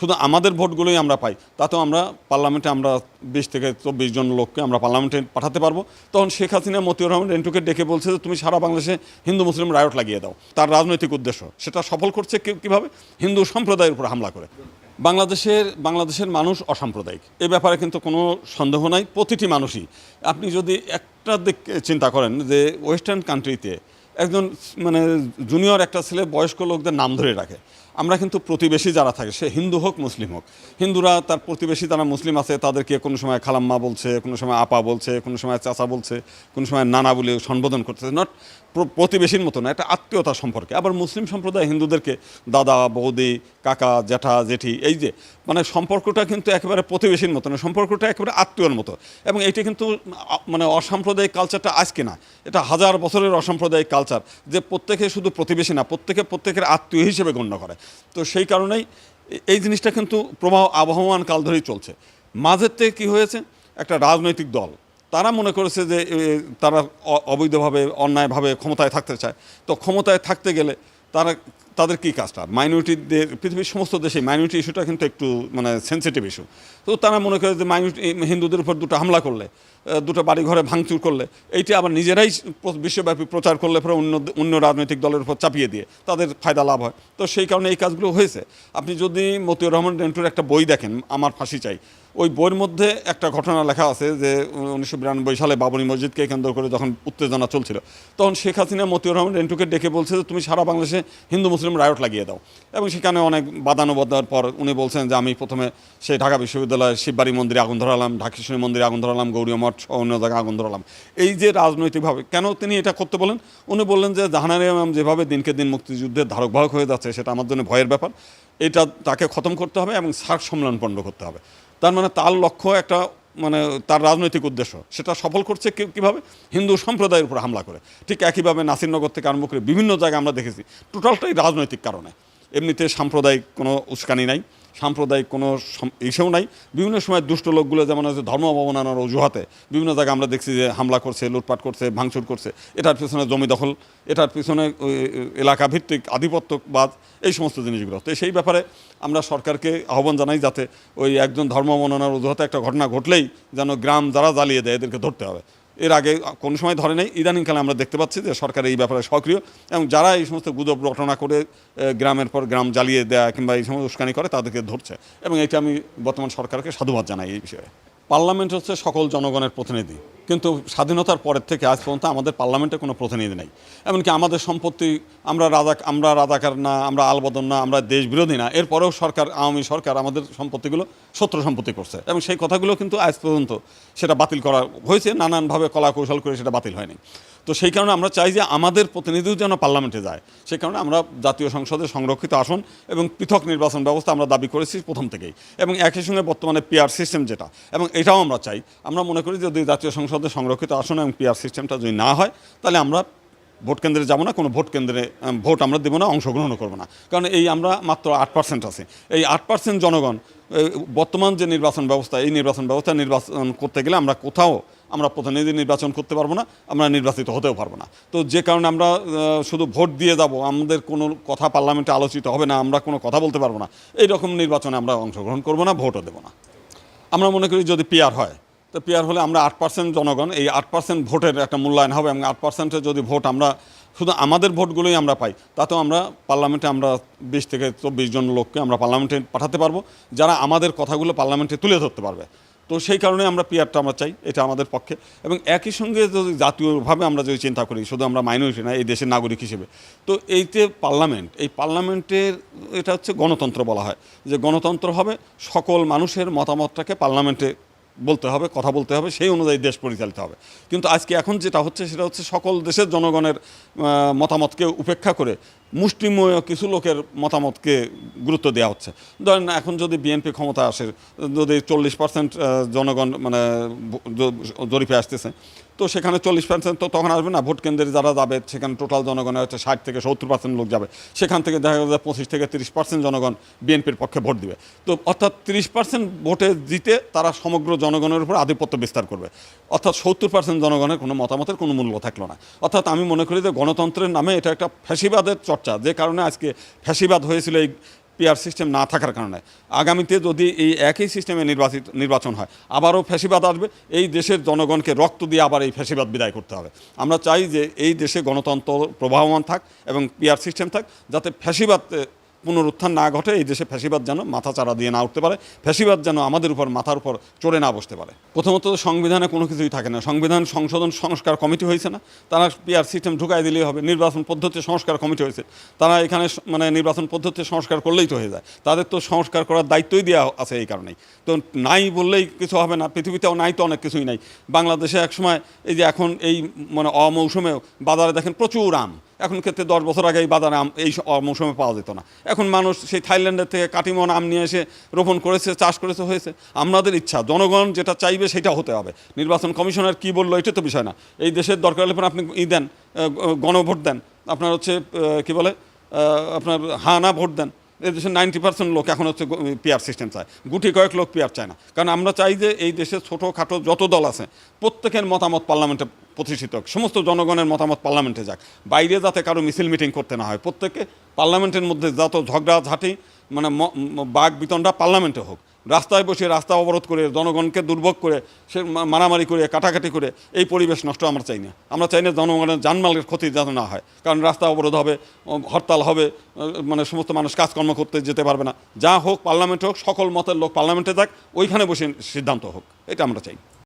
শুধু আমাদের ভোটগুলোই আমরা পাই, তাতেও আমরা পার্লামেন্টে আমরা বিশ থেকে চব্বিশ জন লোককে আমরা পার্লামেন্টে পাঠাতে পারব। তখন শেখ হাসিনা মতিউর রহমান রেন্টুকে ডেকে বলছে যে, তুমি সারা বাংলাদেশে হিন্দু, মুসলিম রায়ট লাগিয়ে দাও। তার রাজনৈতিক উদ্দেশ্য, সেটা সফল করছে কীভাবে? হিন্দু সম্প্রদায়ের উপর হামলা করে। বাংলাদেশের বাংলাদেশের মানুষ অসাম্প্রদায়িক। এ ব্যাপারে কিন্তু কোনো সন্দেহ নাই, প্রতিটি মানুষই। আপনি যদি একটা দিক চিন্তা করেন যে, ওয়েস্টার্ন কান্ট্রিতে একজন মানে জুনিয়র একটা ছেলে বয়স্ক লোকদের নাম ধরে রাখে। আমরা কিন্তু প্রতিবেশী যারা থাকে, সে হিন্দু হোক, মুসলিম হোক। হিন্দুরা, তার প্রতিবেশী যারা মুসলিম আছে, তাদেরকে কোনো সময় খালাম্মা বলছে, কোনো সময় আপা বলছে, কোনো সময় চাচা বলছে, কোনো সময় নানা বলে সম্বোধন করতেছে। নট প্রতিবেশীর মতো না একটা আত্মীয়তা সম্পর্কে। আবার মুসলিম সম্প্রদায় হিন্দুদেরকে দাদা, বৌদি, কাকা, জ্যাঠা, জেঠি, এই যে মানে সম্পর্কটা কিন্তু একেবারে প্রতিবেশীর মতো না, সম্পর্কটা একেবারে আত্মীয়র মতো। এবং এটি কিন্তু মানে অসাম্প্রদায়িক কালচারটা আজকে না। এটা হাজার বছরের অসাম্প্রদায়িক কালচার যে প্রত্যেকে শুধু প্রতিবেশী না, প্রত্যেকে প্রত্যেকের আত্মীয় হিসেবে গণ্য করে। তো সেই কারণেই এই জিনিসটা কিন্তু প্রবাহ আবহমান কাল ধরেই চলছে। মাঝের থেকে কী হয়েছে? একটা রাজনৈতিক দল, তারা মনে করেছে যে তারা অবৈধভাবে, অন্যায়ভাবে ক্ষমতায় থাকতে চায়। তো ক্ষমতায় থাকতে গেলে তারা, তাদের কী কাজটা? মাইনরিটিদের, পৃথিবীর সমস্ত দেশে মাইনরিটি ইস্যুটা কিন্তু একটু মানে সেন্সিটিভ ইস্যু তো তারা মনে করে যে মাইনরিটি হিন্দুদের উপর দুটো হামলা করলে দুটো বাড়ি ঘরে ভাঙচুর করলে, এইটি আবার নিজেরাই বিশ্বব্যাপী প্রচার করলে পরে অন্য অন্য রাজনৈতিক দলের উপর চাপিয়ে দিয়ে তাদের ফায়দা লাভ হয়। তো সেই কারণে এই কাজগুলো হয়েছে। আপনি যদি মতিউর রহমান রেন্টুর একটা বই দেখেন, আমার ফাঁসি চাই, ওই বইয়ের মধ্যে একটা ঘটনা লেখা আছে যে উনিশশো বিরানব্বই সালে বাবরি মসজিদকে কেন্দ্র করে যখন উত্তেজনা চলছিল, তখন শেখ হাসিনা মতিউর রহমান রেন্টুকে ডেকে বলছে যে, তুমি সারা বাংলাদেশে হিন্দু মুসলিম রায়ট লাগিয়ে দাও। এবং সেখানে অনেক বাদানুবাদার পর উনি বলছেন যে, আমি প্রথমে সেই ঢাকা বিশ্ববিদ্যালয়ের শিববাড়ি মন্দিরে আগুন ধরালাম, ঢাকেশ্বরী মন্দিরে আগুন ধরালাম, গৌরীয় মঠ সহ অন্য জায়গায় আগুন ধরালাম। এই যে রাজনৈতিকভাবে, কেন তিনি এটা করতে বলেন? উনি বললেন যে জাহানারি ইমাম যেভাবে দিনকে দিন মুক্তিযুদ্ধের ধারক বাহক হয়ে যাচ্ছে, সেটা আমার জন্য ভয়ের ব্যাপার। এটা তাকে খতম করতে হবে এবং সার্ক সম্মেলন পণ্ড করতে হবে। তার মানে তার লক্ষ্য একটা মানে তার রাজনৈতিক উদ্দেশ্য, সেটা সফল করছে কীভাবে? হিন্দু সম্প্রদায়ের উপর হামলা করে। ঠিক একইভাবে নাসিরনগর থেকে আরম্ভ করে বিভিন্ন জায়গায় আমরা দেখেছি, টোটালটাই রাজনৈতিক কারণে। এমনিতে সাম্প্রদায়িক কোনো উস্কানি নাই। সাম্প্রদায়িক কোনো ইসেও নাই। বিভিন্ন সময় দুষ্ট লোকগুলো যেমন হচ্ছে ধর্ম অবমাননার অজুহাতে, বিভিন্ন জায়গায় আমরা দেখছি যে হামলা করছে, লুটপাট করছে, ভাঙচুর করছে। এটার পিছনে জমি দখল, এটার পিছনে এলাকা ভিত্তিক আধিপত্যবাদ, এই সমস্ত জিনিসগুলো। তো সেই ব্যাপারে আমরা সরকারকে আহ্বান জানাই যাতে ওই একজন ধর্ম অবমাননার অজুহাতে একটা ঘটনা ঘটলেই যেন গ্রাম যারা জ্বালিয়ে দেয়, এদেরকে ধরতে হবে। এর আগে কোনো সময় ধরে নেই। ইদানিংকালে আমরা দেখতে পাচ্ছি যে সরকার এই ব্যাপারে সক্রিয় এবং যারা এই সমস্ত গুদব রটনা করে গ্রামের পর গ্রাম জ্বালিয়ে দেয়া কিংবা এই সমস্ত উস্কানি করে, তাদেরকে ধরছে। এবং এটা আমি বর্তমান সরকারকে সাধুবাদ জানাই এই বিষয়ে। পার্লামেন্ট হচ্ছে সকল জনগণের প্রতিনিধি। কিন্তু স্বাধীনতার পরের থেকে আজ পর্যন্ত আমাদের পার্লামেন্টে কোনো প্রতিনিধি নেই। এমনকি আমাদের সম্পত্তি, আমরা রাজা, আমরা রাজাকার না, আমরা আলবদন না, আমরা দেশ বিরোধী না, এরপরেও সরকার, আওয়ামী সরকার আমাদের সম্পত্তিগুলো শত্রু সম্পত্তি করছে। এবং সেই কথাগুলো কিন্তু আজ পর্যন্ত সেটা বাতিল করা হয়েছে, নানানভাবে কলা কৌশল করে সেটা বাতিল হয়নি। তো সেই কারণে আমরা চাই যে আমাদের প্রতিনিধিও যেন পার্লামেন্টে যায়। সেই কারণে আমরা জাতীয় সংসদে সংরক্ষিত আসন এবং পৃথক নির্বাচন ব্যবস্থা আমরা দাবি করেছি প্রথম থেকেই। এবং একই সঙ্গে বর্তমানে পিআর সিস্টেম যেটা, এবং এটাও আমরা চাই। আমরা মনে করি যদি জাতীয় সংসদে সংরক্ষিত আসন এবং পিআর সিস্টেমটা যদি না হয়, তাহলে আমরা ভোট কেন্দ্রে যাব না, কোনো ভোট কেন্দ্রে ভোট আমরা দেবো না, অংশগ্রহণও করব না। কারণ এই আমরা মাত্র আট পার্সেন্ট আছে। এই আট পার্সেন্ট জনগণ বর্তমান যে নির্বাচন ব্যবস্থা, এই নির্বাচন ব্যবস্থা নির্বাচন করতে গেলে আমরা কোথাও আমরা প্রতিনিধি নির্বাচন করতে পারব না, আমরা নির্বাচিত হতেও পারব না। তো যে কারণে আমরা শুধু ভোট দিয়ে যাব, আমাদের কোনো কথা পার্লামেন্টে আলোচিত হবে না, আমরা কোনো কথা বলতে পারব না এই রকম নির্বাচনে আমরা অংশগ্রহণ করব না, ভোটও দেবো না। আমরা মনে করি যদি পিআর হয়, তো পিআর হলে আমরা আট পার্সেন্ট জনগণ, এই আট পার্সেন্ট ভোটের একটা মূল্যায়ন হবে এবং আট পার্সেন্টে যদি ভোট আমরা, শুধু আমাদের ভোটগুলোই আমরা পাই, তাতেও আমরা পার্লামেন্টে আমরা বিশ থেকে চব্বিশ জন লোককে আমরা পার্লামেন্টে পাঠাতে পারব, যারা আমাদের কথাগুলো পার্লামেন্টে তুলে ধরতে পারবে। তো সেই কারণে আমরা পিআরটা আমরা চাই, এটা আমাদের পক্ষে। এবং একই সঙ্গে যদি জাতীয়ভাবে আমরা যদি চিন্তা করি, শুধু আমরা মাইনরিটি না, এই দেশের নাগরিক হিসেবে। তো এই যে পার্লামেন্ট, এই পার্লামেন্টের, এটা হচ্ছে গণতন্ত্র বলা হয়। যে গণতন্ত্র হবে, সকল মানুষের মতামতটাকে পার্লামেন্টে বলতে হবে, কথা বলতে হবে, সেই অনুযায়ী দেশ পরিচালিত হবে। কিন্তু আজকে এখন যেটা হচ্ছে সেটা হচ্ছে সকল দেশের জনগণের মতামতকে উপেক্ষা করে মুষ্টিময় কিছু লোকের মতামতকে গুরুত্ব দেওয়া হচ্ছে। ধরেন এখন যদি বিএনপি ক্ষমতা আসে, যদি চল্লিশ পার্সেন্ট জনগণ মানে জরিপে আসতেছে তো সেখানে চল্লিশ পার্সেন্ট তো তখন আসবে না, ভোট কেন্দ্রে যারা যাবে, সেখানে টোটাল জনগণের হচ্ছে ষাট থেকে সত্তর পার্সেন্ট লোক যাবে। সেখান থেকে দেখা যাবে পঁচিশ থেকে তিরিশ পার্সেন্ট জনগণ বিএনপির পক্ষে ভোট দিবে। তো অর্থাৎ তিরিশ পার্সেন্ট ভোটে জিতে তারা সমগ্র জনগণের উপর আধিপত্য বিস্তার করবে। অর্থাৎ সত্তর পার্সেন্ট জনগণের কোনো মতামতের কোনো মূল্য থাকল না। অর্থাৎ আমি মনে করি যে গণতন্ত্রের নামে এটা একটা ফ্যাসিবাদের চর্চা। যে কারণে আজকে ফ্যাসিবাদ হয়েছিল এই পিআর সিস্টেম না থাকার কারণে। আগামীতে যদি এই একই সিস্টেমে নির্বাচিত, নির্বাচন হয়, আবারও ফ্যাসিবাদ আসবে, এই দেশের জনগণকে রক্ত দিয়ে আবার এই ফ্যাসিবাদ বিদায় করতে হবে। আমরা চাই যে এই দেশে গণতন্ত্র প্রবাহমান থাক এবং পিআর সিস্টেম থাক, যাতে ফ্যাসিবাদ পুনরুত্থান না ঘটে এই দেশে ফ্যাসিবাদ যেন মাথা চারা দিয়ে না উঠতে পারে, ফ্যাসিবাদ যেন আমাদের উপর, মাথার উপর চড়ে না বসতে পারে। প্রথমত সংবিধানে কোনো কিছুই থাকে না। সংবিধান সংশোধন সংস্কার কমিটি হয়েছে না। তারা পিআর সিস্টেম ঢুকাই দিলেই হবে, নির্বাচন পদ্ধতি সংস্কার কমিটি হয়েছে। তারা এখানে মানে নির্বাচন পদ্ধতি সংস্কার করলেই তো হয়ে যায়। তাদের তো সংস্কার করার দায়িত্বই দেওয়া আছে এই কারণেই। তো নাই বললেই কিছু হবে না। পৃথিবীতেও নাই তো অনেক কিছুই নাই। বাংলাদেশে একসময় এই যে এখন এই মানে অমৌসুমেও বাজারে দেখেন প্রচুর আম। এখন ক্ষেত্রে দশ বছর আগে এই বাজারে আম, এই মৌসুমে পাওয়া যেত না। এখন মানুষ সেই থাইল্যান্ডের থেকে কাটিমন আম নিয়ে এসে রোপণ করেছে, চাষ করেছে, হয়েছে। আমাদের ইচ্ছা, জনগণ যেটা চাইবে সেটা হতে হবে। নির্বাচন কমিশনার কি বলল এটা তো বিষয় না। এই দেশের দরকার হলে আপনি ই দেন গণভোট দেন। আপনার হচ্ছে কি বলে আপনার হানা ভোট দেন। দেশের নাইনটি পার্সেন্ট লোক এখন হচ্ছে পিয়ার সিস্টেম চায়। গুটি কয়েক লোক পিয়ার চায় না। কারণ আমরা চাই যে এই দেশের ছোটোখাটো যত দল আছে, প্রত্যেকের মতামত পার্লামেন্টে প্রতিষ্ঠিত হোক, সমস্ত জনগণের মতামত পার্লামেন্টে যাক। বাইরে যাতে কারও মিছিল মিটিং করতে না হয় প্রত্যেকে পার্লামেন্টের মধ্যে যত ঝগড়া ঝাঁটি মানে বাঘ, বিতণ্ডা পার্লামেন্টে হোক রাস্তায় বসে রাস্তা অবরোধ করে, জনগণকে দুর্ভোগ করে, সে মারামারি করে, কাটাকাটি করে, এই পরিবেশ নষ্ট আমরা চাই না। আমরা চাই না জনগণের জানমালের ক্ষতি যেন না হয়। কারণ রাস্তা অবরোধ হবে হরতাল হবে মানে সমস্ত মানুষ কাজকর্ম করতে যেতে পারবে না। যা হোক, পার্লামেন্ট হোক, সকল মতের লোক পার্লামেন্টে যাক, ওইখানে বসে সিদ্ধান্ত হোক। এটা আমরা চাই।